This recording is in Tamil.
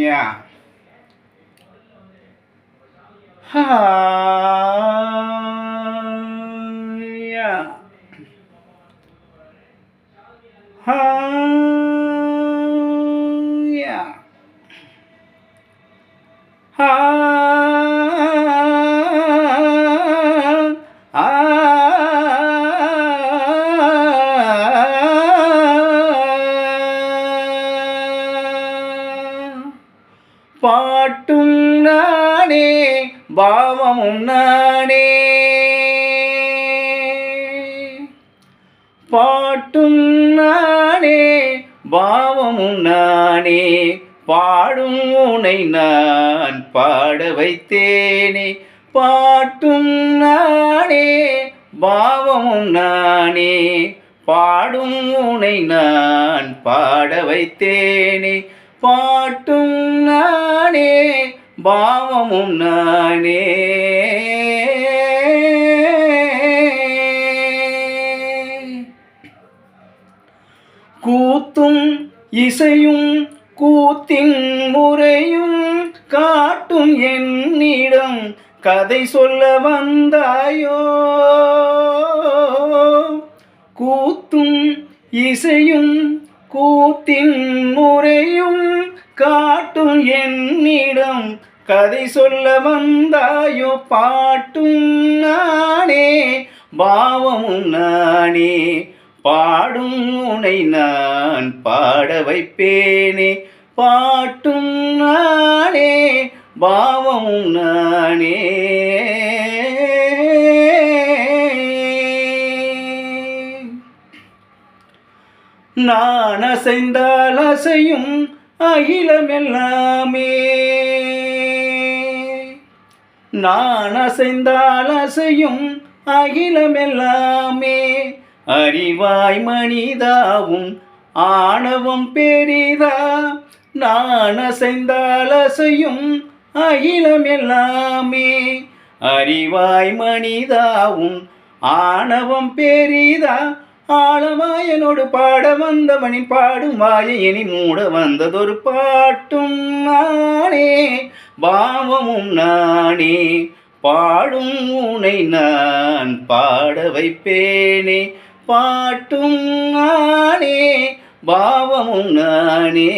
yeah. Ha, yeah. Ha. பாட்டும் நானே பாவமும் நானே. பாட்டும் நானே பாவமும் நானே. பாடும் உனை நான் பாட வைத்தேனே. பாட்டும் நானே பாவமும் நானே. பாடும் உனை நான் பாட வைத்தேனே. பாட்டும் நானே பாவமும் நானே. கூத்தும் இசையும் கூத்தின் முறையும் காட்டும் என்னிடம் கதை சொல்ல வந்தாயோ? கூத்தும் இசையும் கூத்தின் முறையும் காட்டும் என்னிடம். கதை சொல்ல வந்தாயோ பாட்டும் நானே பாவமும் நானே. பாடும் உனை நான் பாட வைப்பேனே பாட்டும் நானே பாவமும் நானே. நான் அசைந்தால் அசையும் அகிலமெல்லாமே. நான் அசைந்தால் அசையும் அகிலமெல்லாமே. அறிவாய் மனிதாவும் ஆணவம் பெரிதா. நான் அசைந்தால் அசையும் அகிலமெல்லாமே. அறிவாய் மனிதாவும் ஆணவம் பெரிதா. ஆழமாயனோடு பாட வந்தவனின் பாடும் வாயனி மூட வந்ததொரு பாட்டும் நானே பாவமும் நானே பாடும் உனை நான் பாட வைப்பேனே பாட்டும் நானே பாவமும் நானே.